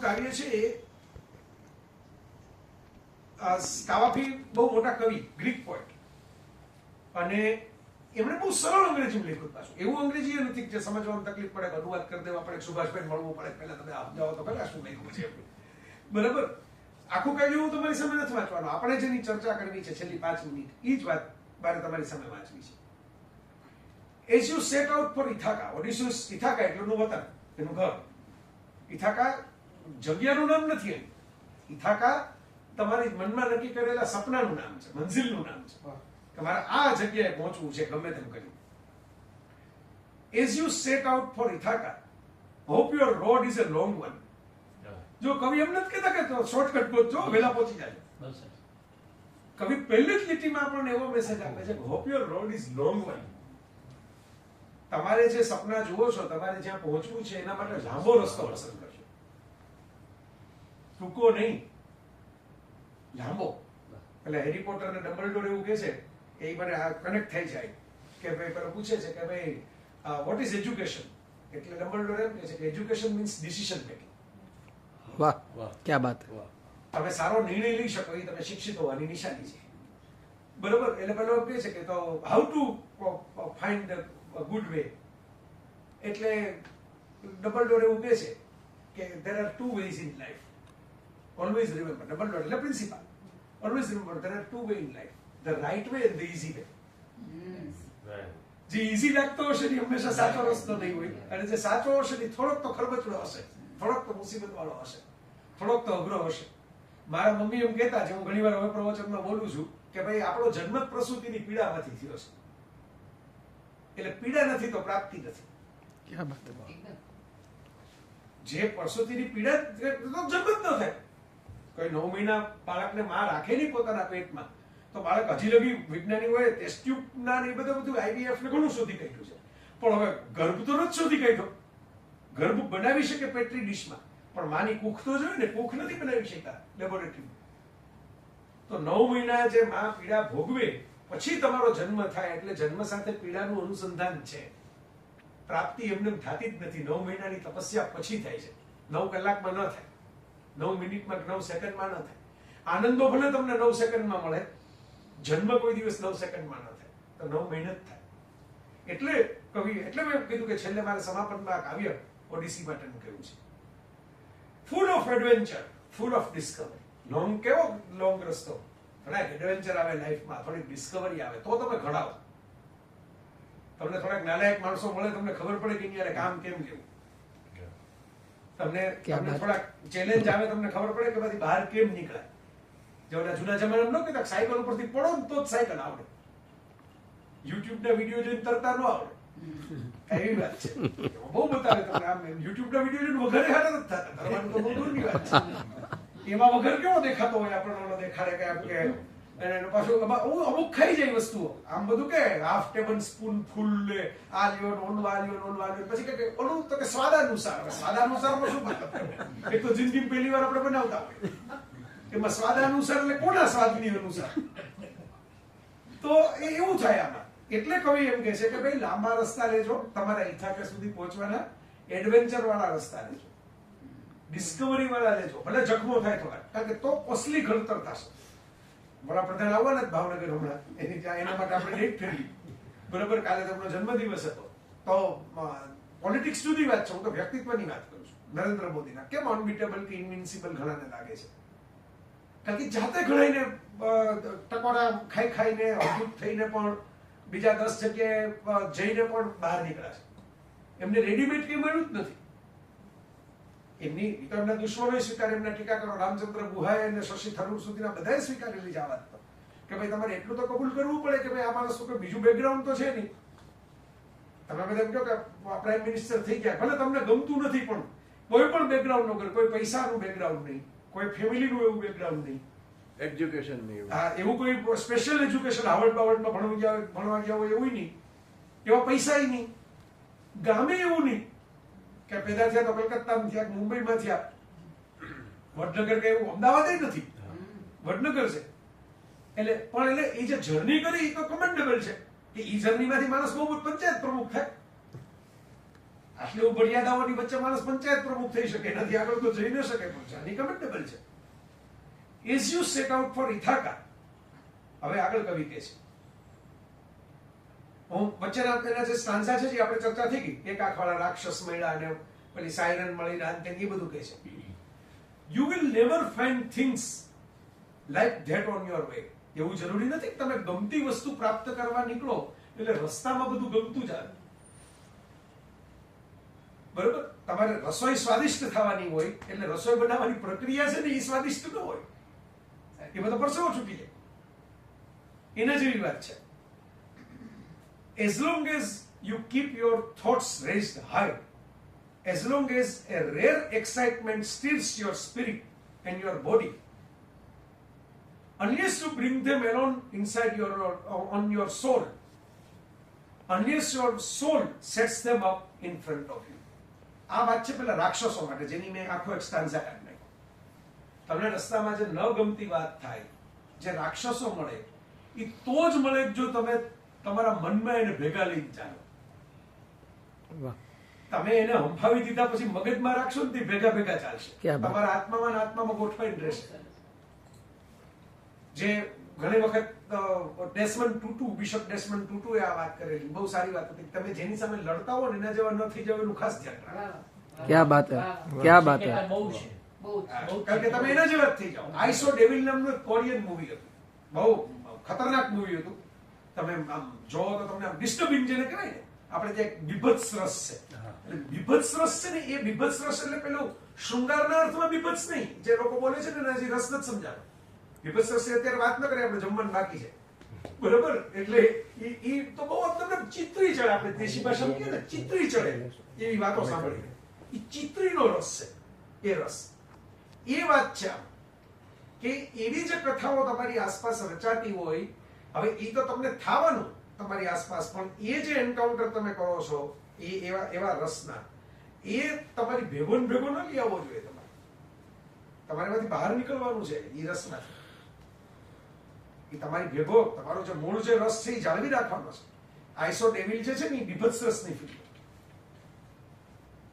આપણું કાવ્ય છે કાવાફી બહુ મોટા કવિ, ગ્રીક પોઈટ અને એમણે બહુ સરળ અંગ્રેજી લખ્યું પાછું. એવું અંગ્રેજી નથી જે સમજવામાં તકલીફ પડે અનુવાદ કરી દેવા પડે સુભાષભાઈ મળવું પડે પહેલા તમે સમજાવો તો પહેલા શું લખ્યું છે બરાબર? આખું કાવ્ય હું તમારી સામે નથી વાંચવાનું. આપણે જેની ચર્ચા કરવી છે છેલ્લી પાંચ મિનિટ એ જ વાત મારે તમારી સામે વાંચવી છે. As you set out for Ithaca Odysseus Ithaca એટલું એનું વતન, એનું ઘર. ઇથાકા જગ્યાનું નામ નથી અહીં ઇથાકા તમારી મનમાં નક્કી કરેલા સપનાનું નામ છે મંઝિલનું નામ છે. કે મારે આ જગ્યાએ પહોંચવું છે ગમે તેમ કરી as you set out for Ithaca hope your road is a long one જો કવિ એમ નથી કહેતા કે શોર્ટકટ ગોતજો વહેલા પહોંચી જાય કવિ પહેલી જ લીટીમાં આપણને એવો મેસેજ આપે છે hope your road is long one તમારે જે સપના જુઓ છો તમારે જ્યાં પહોંચવું છે એના માટે લાંબો રસ્તો પસંદ કરજો. ટૂંકો નહીં. લાંબો. એટલે હેરી પોટર અને ડોર એવું કહે છે એ મને આ કનેક્ટ થઈ જાય. કે ભાઈ પેલો પૂછે છે કે ભાઈ વોટ ઇઝ એજ્યુકેશન એટલે ડબલ ડોર એમ કહે છે કે એજ્યુકેશન મીન્સ ડિસિઝન મેકિંગ વાહ વાહ. ક્યાં બાત તમે સારો નિર્ણય લઈ શકો એ તમે શિક્ષિત હોવાની નિશાની છે. બરોબર? એટલે પેલો એમ કહે છે કે તો how to find good way એટલે ડબલ ડોર એવું કહે છે કે there are two ways in life always remember double door એટલે principal always remember there are two way in life the right way and the easy way જે easy લાગતો હશે ને હંમેશા સાચો રસ્તો નહીં હોય અને જે સાચો હશે ને થોડોક તો ખરબચડો હશે થોડોક તો મુસીબત વાળો હશે થોડોક તો અઘરો હશે મારા મમ્મી એમ કહેતા છે હું ઘણીવાર હવે પ્રવચનમાં બોલું છું કે ભાઈ આપણો જન્મ પ્રસૂતિની પ્રસૂતિની પીડામાંથી થયો છે. એટલે પીડા નથી તો પ્રાપ્તિ નથી. જે પ્રસૂતિની પીડા જન્મ જ ન થાય. કોઈ નવ મહિના બાળકને માં રાખે નહીં પોતાના પેટમાં, તો બાળક હજી લગી વૈજ્ઞાનિકોએ ટેસ્ટ ટ્યુબના એ બધું બધું આઈવીએફ ને ઘણું શોધી કાઢ્યું છે. પણ હવે ગર્ભ તો નથી શોધી કાઢ્યો. ગર્ભ બનાવી શકે પેટ્રી ડીશમાં, પણ માની કુખ તો જોઈએ ને, કુખ નથી બનાવી શકતા લેબોરેટરીમાં તો નવ મહિના જે માં પીડા ભોગવે, પછી તમારો જન્મ થાય, એટલે જન્મ સાથે પીડાનું અનુસંધાન છે. પ્રાપ્તિ એમને થતી જ નથી. નવ મહિનાની તપસ્યા પછી થાય છે. નવ કલાકમાં ન થાય. નવ મિનિટમાં નવ સેકન્ડમાં ન થાય. આનંદો ભલે તમને નવ સેકન્ડમાં મળે, જન્મ કોઈ દિવસ નવ સેકન્ડમાં ન થાય. તો નવ મહેનત થાય. એટલે કવિ, એટલે મેં કીધું કે છેલ્લે મારે સમાપનમાં કાવ્ય ઓડિસી માટેનું કહ્યું છે. Full of adventure full of discovery long કેવો? લોંગ રસ્તો. થોડાક એડવેન્ચર આવે લાઈફમાં થોડીક ડિસ્કવરી આવે, તો તમે ઘડાવો. તમને થોડાક નાલાયક માણસો મળે, તમને ખબર પડે કે અહીંયા કામ કેમ લેવું તમને તમને થોડા ચેલેન્જ આવે તમને ખબર પડે કે બધી બહાર કેમ નીકળાય. જે ઓલા જૂના જમાનામાં ન કહેતા કે સાયકલ ઉપરથી પડો ને તો જ સાયકલ આવડે. યુટ્યુબ ના વીડિયો જોઈને તરતા ન આવડે. એવી વાત છે. બહુ બતાવે તમને આમ યુટ્યુબ ના વીડિયો જોઈને વગર હાલ નથી થતા. કરવાનું તો બહુ દૂરની વાત છે. એમાં વગર કેવો દેખાતો હોય આપણને ઓલો દેખાડે કે અને પાછું હું અમુક ખાઈ જાય વસ્તુઓ. આમ બધું કે હાફ ટેબલ સ્પૂન ફૂલ લે આ લ્યો ઓલું આ લ્યો ઓલું પછી કે કે ઓલું તો કે સ્વાદાનુસાર. સ્વાદ અનુસાર શું મતલબ એક તો જિંદગી પહેલી વાર આપણે બનાવતા હોય. એમાં સ્વાદાનુસાર એટલે કોના સ્વાદની અનુસાર? તો એ એવું થાય આમાં. એટલે કવિ એમ કહે છે કે ભાઈ, લાંબા રસ્તા લેજો, તમારા ઇથાકા સુધી પહોંચવાના એડવેન્ચર વાળા રસ્તા લેજો. ડિસ્કવરી વાળા લેજો. ભલે જખમો થાય થોડા કારણ કે તો કોસ્ટલી ઘડતર થશે. વડાપ્રધાન આવવાના જ ભાવનગર હમણાં. એની ત્યાં એના માટે આપણે ડેટ ફેરવી. બરોબર, કાલે તેમનો જન્મદિવસ હતો. તો પોલિટિક્સ જુદી વાત છે. હું તો વ્યક્તિત્વની વાત કરું છું, નરેન્દ્ર મોદીના. કેમ અનબીટેબલ કે ઇનવિન્સિબલ ઘણાને લાગે છે? કારણ કે જાતે ઘણાઈને ટકોરા ખાઈ ખાઈને અદ્ભુત થઈને પણ બીજા દસ જગ્યાએ જઈને પણ બહાર નીકળ્યા છે. એમને રેડીમેડ કંઈ મળ્યું જ નથી. એમની તો એમના દુશ્મનોએ સ્વીકાર એમના ટીકાકારો રામચંદ્ર ગુહાએ અને શશી થરૂર સુધીના બધાએ સ્વીકારી છે આ વાત તો કે ભાઈ તમારે એટલું તો કબૂલ કરવું પડે કે ભાઈ આ માણસ કોઈ બીજું બેકગ્રાઉન્ડ તો છે નહીં. તમે બધા એમ કહો કે પ્રાઇમ મિનિસ્ટર થઈ ગયા. ભલે તમને ગમતું નથી પણ કોઈ પણ બેકગ્રાઉન્ડ વગર કોઈ પૈસાનું બેકગ્રાઉન્ડ નહીં. કોઈ ફેમિલીનું એવું બેકગ્રાઉન્ડ નહીં. એજ્યુકેશન નહીં હા એવું કોઈ સ્પેશિયલ એજ્યુકેશન હાવર્ડ બાવર્ડમાં ભણવા ગયા ભણવા ગયા હોય એવું નહીં. એવા પૈસા નહીં. ગામે એવું નહીં. કે પેદા થયા તો કલકત્તામાં થયા મુંબઈમાં થયા. વડનગર કે એવું અમદાવાદ નથી. વડનગર છે. એટલે, પણ એટલે એ જે જર્ની કરી, એ તો કમેન્ડેબલ છે. કે એ જર્નીમાંથી માણસ બહુ પંચાયત પ્રમુખ થાય. આટલી મર્યાદાઓની વચ્ચે માણસ પંચાયત પ્રમુખ થઈ શકે નથી આગળ તો જઈ ન શકે, પણ જર્ની કમેન્ડેબલ છે. Is you set out for Ithaca હવે આગળ કવિ કે છે. હું વચ્ચેના એના જે સ્ટાન્સા છે જે આપણે ચર્ચા થઈ ગઈ, એક આંખવાળા રાક્ષસ મળ્યા અને પેલી સાયરન મળી રાન તે બધું કહે છે. You will never find things like that on your way એવું જરૂરી નથી તમે ગમતી વસ્તુ પ્રાપ્ત કરવા નીકળો, એટલે રસ્તામાં બધું ગમતું જ આવે. બરોબર? તમારે રસોઈ સ્વાદિષ્ટ થવાની હોય, એટલે રસોઈ બનાવવાની પ્રક્રિયા છે ને એ સ્વાદિષ્ટ ન હોય. એ બધો પરસેવો છૂટી જાય. એના જેવી વાત છે. As long as you keep your thoughts raised high, as long as a rare excitement stirs your spirit and your body, unless you bring them alone inside your on your soul, unless your soul sets them up in front of you. આ વાત છે પેલા રાક્ષસો માટે જેની મેં આખો એક સ્ટાન્ઝા કાઢ નાખ્યો તમને રસ્તામાં જે ન ગમતી વાત થાય જે રાક્ષસો મળે એ તો જ મળે જો તમે તમારા મનમાં એને ભેગા લઈને ચાલો. તમે એને હંફાવી દીધા પછી મગજમાં રાખશો ને ભેગા ભેગા ચાલશે. તમારા આત્મામાં આત્મામાં ગોઠવાઈને રહેશે. જે ઘણી વખત ડેસમન ટુટુ બિશપ ડેસમન ટુટુએ આ વાત કરેલી. બહુ સારી વાત હતી. તમે જેની સામે લડતા હો ને એના જેવા ન થઈ જાવ એનું ખાસ ધ્યાન રાખો. ક્યાં બાત હે? ક્યાં બાત હે. કારણ કે તમે એના જેવા જ થઈ જાઓ. આઈસો ડેવિલ નામનું કોરિયન મૂવી હતું. બહુ ખતરનાક મૂવી હતું. તમે આમ જો તો તમને આમ ડિસ્ટર્બિંગ જેને કહેવાય ને આપણે જે એક બીભત્સ રસ છે એટલે બીભત્સ રસ છે ને એ બીભત્સ રસ એટલે પેલું શૃંગારના અર્થમાં બીભત્સ નહીં. જે લોકો બોલે છે ને હજી રસ નથી સમજાતો. બીભત્સ રસ અત્યારે વાત ન કરીએ આપણે જમવાનું બાકી છે. બરોબર? એટલે એ તો બહુ તમને ચિત્રી ચડે આપણે દેશી ભાષામાં કહીએ ને ચિત્રી ચડે એવી વાતો સાંભળીને એ ચિત્રીનો રસ છે એ રસ. એ વાત છે કે એવી જે કથાઓ તમારી આસપાસ રચાતી હોય હવે એ તો તમને થાવાનું, તમારી આસપાસ, પણ એ જે એન્કાઉન્ટર તમે કરો છો, એ એવા એવા રસના, એ તમારી ભેગો ને ભેગો ન લઈ આવવો જોઈએ તમારે. તમારેમાંથી બહાર નીકળવાનું છે એ રસના. એ તમારી ભેગો, તમારો જે મૂળ જે રસ છે એ જાળવી રાખવાનો છે. આઈસો ડેવિલ જે છે ને એ બીભત્સ રસની ફિલ્મ.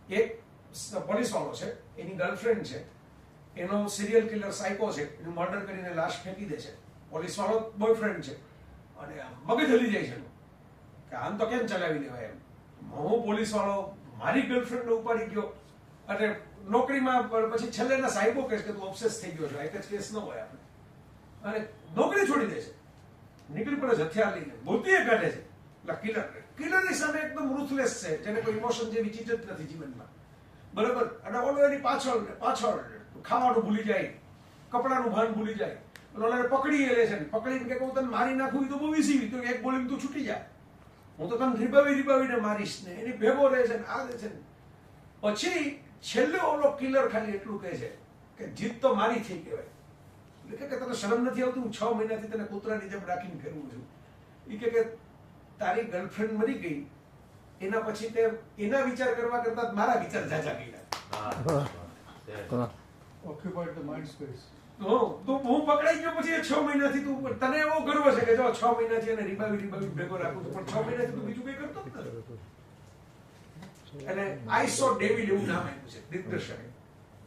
એક પોલીસ વાળો છે, એની ગર્લફ્રેન્ડ છે, એનો સિરિયલ કિલર સાયકો છે, એનું મર્ડર કરીને લાશ ફેંકી દે છે. પોલીસ વાળો બોયફ્રેન્ડ છે. અને મગજ હલી જાય છે. કે આમ તો કેમ ચલાવી લેવાય એમ? હું પોલીસ વાળો મારી ગર્લફ્રેન્ડને ઉપાડી ગયો. અને નોકરીમાં પછી છેલ્લે સાહેબો કહે કે તું ઓબ્સેસ થઈ ગયો છો. એક જ કેસ ન હોય આપણે. અને નોકરી છોડી દે છે. નીકળી પડે છે, હથિયાર લઈને. ભૂતિએ કાઢે છે. એટલે કિલર કિલરની સામે એકદમ રૂથલેસ છે. જેને કોઈ ઇમોશન જેવી ચીજ જ નથી જીવનમાં. બરાબર? અને ઓલો એની પાછળ પાછળ ખાવાનું ભૂલી જાય. કપડાનું ભાન ભૂલી જાય. ઓલાને પકડી લે છે ને પકડીને કે હું તને મારી નાખું તો બહુ ઈઝી તો એક બોલીને તું છૂટી જા. હું તો તને રીબાવી રીબાવીને મારીશ ને. એની ભેગો રહે છે ને આ રહે છે ને. પછી છેલ્લે ઓલો કિલર ખાલી એટલું કહે છે કે જીત તો મારી થઈ કહેવાય. એટલે કે તને શરમ નથી આવતી? હું છ મહિનાથી તને કૂતરાની જેમ રાખીને ફેરવું છું. એ કે કે તારી ગર્લફ્રેન્ડ મરી ગઈ એના પછી તે એના વિચાર કરવા કરતા મારા વિચાર જાજા ગયા ઓક્યુપાઈડ ધ માઇન્ડ space. તો તું હું પકડાઈ ગયો પછી છ મહિનાથી તું તને એવો ગર્વ છે કે જો છ મહિનાથી એને રીબાવી રીબાવી ભેગો રાખું છું પણ છ મહિનાથી તું બીજું કઈ કરતો એટલે આઈસો ડેવિલ એવું નામ આપ્યું છે દિગ્દર્શકે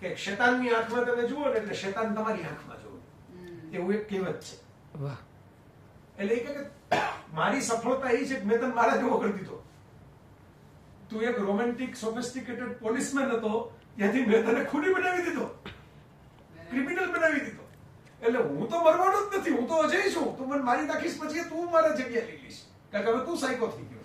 કે શેતાનની આંખમાં તમે જુઓ ને એટલે શેતાન તમારી આંખમાં જુઓ. એવું એક કહેવત છે. વાહ. એટલે એ કે મારી સફળતા એ છે કે મેં તને મારા જેવો કરી દીધો. તું એક રોમેન્ટિક સોફિસ્ટિકેટેડ પોલીસમેન હતો ત્યાંથી મેં તને ખૂની બનાવી દીધો. ક્રિમિનલ બનાવી દીધો. એટલે હું તો મરવાનો જ નથી હું તો અજય છું. તું મને મારી નાખીશ પછી તું મારા જગ્યા લઈ લઈશ. કારણ કે હવે તું સાયકો થઈ ગયો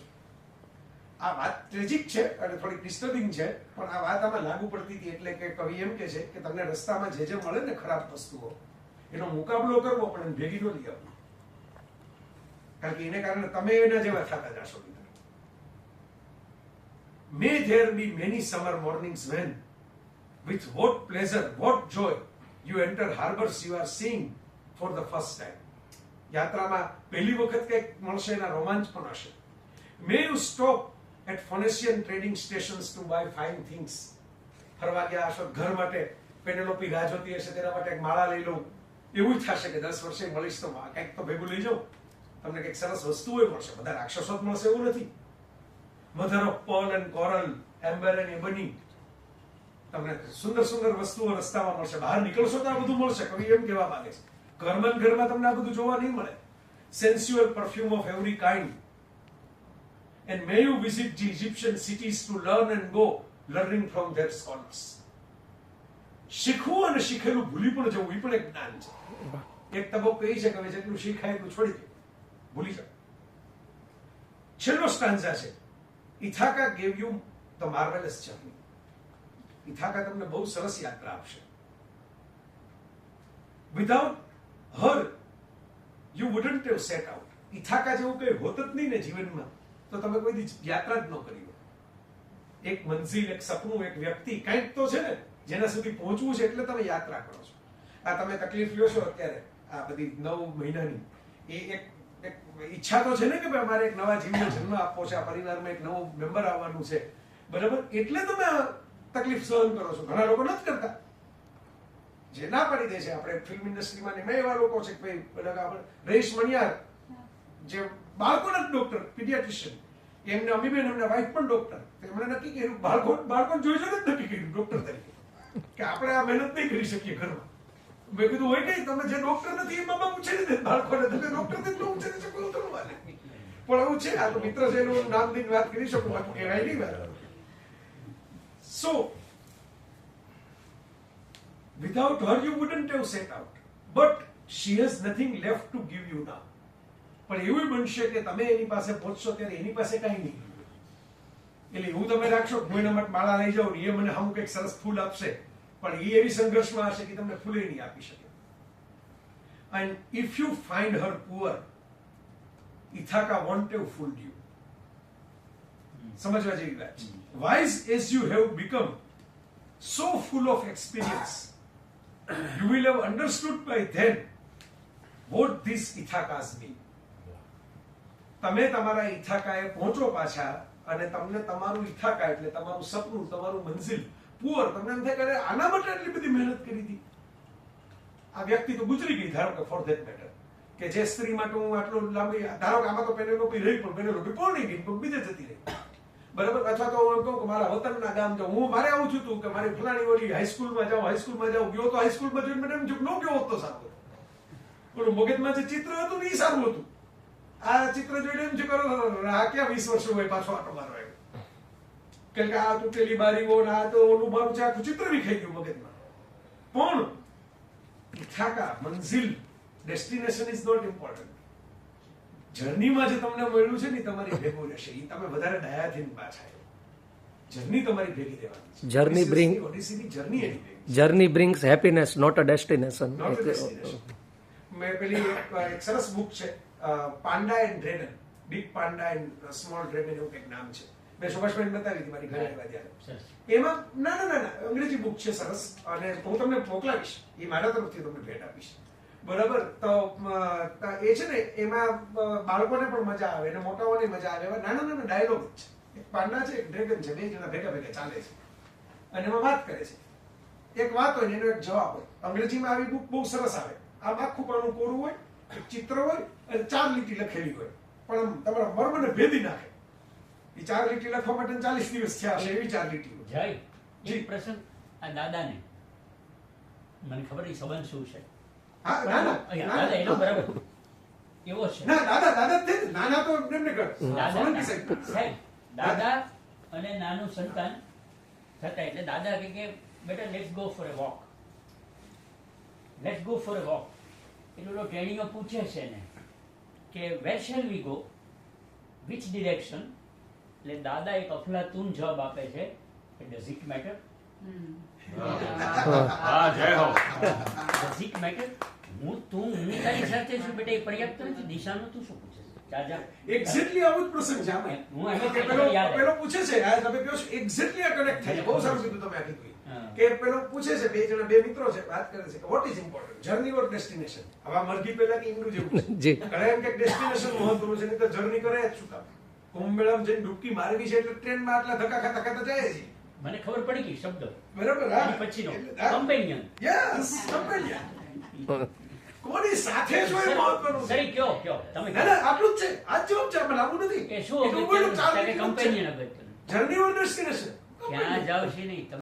આ વાત ટ્રેજિક છે અને થોડી ડિસ્ટર્બિંગ છે પણ આ વાત આમાં લાગુ પડતી હતી એટલે કે કવિ એમ કે છે કે તમને રસ્તામાં જે જે મળે ને ખરાબ વસ્તુઓ એનો મુકાબલો કરવો પણ ભેગી ન લઈ આવવું. કારણ કે એને કારણે તમે એના જેવા થતા જશો May there be many summer mornings when, with what pleasure, what joy, you enter harbour you are for the first time. યાત્રામાં પહેલી વખત કંઈક મળશે એના રોમાંચ પણ હશે. May you stop at Phoenician trading stations to buy fine things ફરવા ગયા હશો, ઘર માટે પેનેલોપી રાહ જોતી હશે, તેના માટે એક માળા લઈ લઉં. એવું થશે કે દસ વર્ષે મળીશ તો કંઈક તો ભેગું લઈ જાઉં. તમને કંઈક સરસ વસ્તુઓ મળશે, બધા રાક્ષસો જ મળશે એવું નથી. Mother of pearl and coral amber and ebony તમને સુંદર સુંદર વસ્તુઓ રસ્તામાં મળશે. બહાર નીકળશો તો આ બધું મળશે. કવિ એમ કહેવા માંગે છે. ઘરમાં ઘરમાં તમને આ બધું જોવા નહીં મળે. Sensual perfume of every kind and may you visit the Egyptian cities to learn and go, learning from their scholars. શીખવું અને શીખેલું ભૂલી પણ જવું, એ પણ એક જ્ઞાન છે. એક તબક્કો એ છે કે જેટલું શીખાય એટલું છોડી દે. ભૂલી જાઓ. છેલ્લો સ્ટાન્ઝા છે. Ithaca gave you the marvellous journey Ithaca તમને બહુ સરસ યાત્રા આપશે. Without her you wouldn't have set out Ithaca જેવું કંઈ હોત જ નહીં ને જીવનમાં, તો તમે કોઈ યાત્રા જ ન કરી હોય. એક મંઝિલ, એક સપનું, એક વ્યક્તિ કંઈક તો છે ને, જેના સુધી પહોંચવું છે એટલે તમે યાત્રા કરો છો. આ તમે તકલીફ લ્યો છો અત્યારે, આ બધી નવ મહિનાની. એ એક એક ઈચ્છા તો છે ને કે ભાઈ અમારે એક નવા જીવનો જન્મ આપવો છે, આ પરિવારમાં એક નવો મેમ્બર આવવાનું છે. બરાબર? એટલે તમે તકલીફ સહન કરો છો. ઘણા લોકો નથી કરતા. જે ના પાડી દે છે. આપણે ફિલ્મ ઇન્ડસ્ટ્રીમાં ને મેં એવા લોકો છે કે રહીશ મણિયાર, જે બાળકોના ડોક્ટર પીડિયાટ્રિશિયન એમને અમીબેન, એમના વાઈફ પણ ડોક્ટર એમણે નક્કી કર્યું, બાળકો બાળકો જોઈ જ નક્કી કર્યું ડોક્ટર તરીકે. કે આપણે આ મહેનત નહીં કરી શકીએ ઘરમાં. મેં કીધું, હોય નહીં, તમે જે ડોક્ટર નથી એ બાબા પૂછી દે બાળકોને. તમે ડોક્ટર નથી ન પૂછે શકો પણ એવું છે, આ તો મિત્ર છે, એનું નામ દઈને વાત કરી શકું બાકી કહેવાય નહીં વાત. સો without her you wouldn't have set out but she has nothing left to give you now પણ એવું બનશે કે તમે એની પાસે પહોંચશો ત્યારે એની પાસે કાંઈ નહીં એટલે એવું તમે રાખશો કે હું એના માટે માળા લઈ જાઉં ને એ મને હમ કંઈક સરસ ફૂલ આપશે પણ એ એવી સંઘર્ષમાં હશે કે તમને ફૂલે નહીં આપી શકે and if you find her poor Ithaka won't have fooled you સમજવા જેવી વાત છે wise as you have become so full of experience? You will have understood by then what these Ithakas mean. તમે તમારા ઇથાકાએ પહોંચો પાછા અને તમને તમારું ઇથાકા એટલે તમારું સપનું, તમારું મંઝિલ પુઅર, તમને એમ થાય કે આના માટે આટલી બધી મહેનત કરી હતી? આ વ્યક્તિ તો ગુજરી ગઈ, ધારો કે ફોર ધેટ મેટર કે જે સ્ત્રી માટે હું આટલો લાંબી, ધારો કે આમાં તો પેનેલોપી રહી પણ પેનેલોપી નહીં ગઈ, પણ બીજે જતી રહી. બરાબર? અથવા તો હું કહું કે મારા વતનના ગામ જાઉં. હું મારે આવું છું તું કે મારી ફલાણી ઓલી હાઈસ્કૂલમાં જાઉં હાઈસ્કૂલમાં જાઉં. ગયો તો હાઈસ્કૂલમાં જોઈને મને એમ જો ન ગયો હોત તો સારું હતું. મગજમાં જે ચિત્ર હતું ને એ સારું હતું. આ ચિત્ર જોઈને એમ જો કરો આ ક્યાં વીસ વર્ષ હોય પાછો આટો મારો આવ્યો? કેમ કે આ તૂટેલી બારીઓ ને આ તો ઓલું મારું છે આખું ચિત્ર વિખાઈ ગયું મગજમાં. પણ થાકા, મંઝિલ ડેસ્ટિનેશન ઇઝ નોટ ઇમ્પોર્ટન્ટ જર્નીમાં જે તમને મળ્યું છે ને તમારી ભેગું રહેશે. એ તમે વધારે ડાયા પાછા જર્ની તમારી ભેગી દેવાની જર્ની બ્રિંગ ઓડિસીની journey any journey brings happiness not a destination મેં પેલી એક સરસ બુક છે panda and dragon big panda and small dragon એવું કંઈક નામ છે. મેં સુભાષભાઈ બતાવી હતી મારી ઘરે આવ્યા ત્યારે. એમાં ના ના ના ના અંગ્રેજી બુક છે સરસ. અને હું તમને મોકલાવીશ. એ મારા તરફથી તમને ભેટ આપીશ. બરાબર? તો એ છે ને એમાં બાળકોને પણ મજા આવે અને મોટાઓને મજા આવે. એવા નાના નાના ડાયલોગ છે. એક પાંડા છે એક ડ્રેગન છે બે જણા ભેગા ભેગા ચાલે છે. અને એમાં વાત કરે છે. એક વાત હોય ને એનો એક જવાબ હોય. અંગ્રેજીમાં આવી બુક બહુ સરસ આવે. આમ આખું પાનું કોરું હોય ચિત્ર હોય અને ચાર લીટી લખેલી હોય. પણ તમારા મર્મને ભેદી નાખે. એ ચાર લીટી લખવા માટે ચાલીસ દિવસ થયા હશે એવી ચાર લીટી જય. જી. પ્રસંગ આ દાદાને. મને ખબર એ સંબંધ શું છે? હા ના ના દાદા એનો બરાબર. એવો છે. ના દાદા દાદા જ. નાના તો એમને કર. સોલંકી સાહેબ. સાહેબ દાદા અને નાનું સંતાન થતા એટલે દાદા કે બેટા let's go for a walk let's go for a walk એટલે ટ્રેનિંગમાં પૂછે છે ને કે where shall we go which direction એટલે દાદા એક અફલાતુન જવાબ આપે છે ડઝ ઇટ મેટર હા. જય હો. ડઝ ઇટ મેટર હું તું હું તારી સાથે છું બેટા એ પર્યાપ્ત નથી દિશાનું તું શું પૂછે? છે જા જા. એક્ઝેક્ટલી આવો જ પ્રસંગ છે આમાં. હું એમ જ કે કહી પેલો પેલો પૂછે છે આ તમે કહો છો એક્ઝેક્ટલી આ કનેક્ટ થાય બહુ સારું કીધું તમે આ કીધું કે પેલો પૂછે છે બે જણા બે મિત્રો છે વાત કરે છે what is important journey or destination હવે આ મરઘી પહેલા કે ઈંડું જેવું છે. જી. કે ડેસ્ટિનેશન મહત્વનું છે નહીં તો જર્ની કરે જ શું કામ? કુંભ જઈને ડૂબકી મારવી છે એટલે ટ્રેનમાં આટલા ધક્કા ખાતા ખાતા જાય છે. મને ખબર પડી ગઈ શબ્દ. બરાબર હા. પછીનો. Companion yes companion. કોની સાથે છો એ મહત્વનું સરી કયો કયો? તમે ના ના આટલું જ છે. આ જોબ જવાબ છે આપણે લાગુ નથી. કે શું અગત્યનું? જર્ની ઓર ડેસ્ટિનેશન ક્યાં જાવ છે નહીં.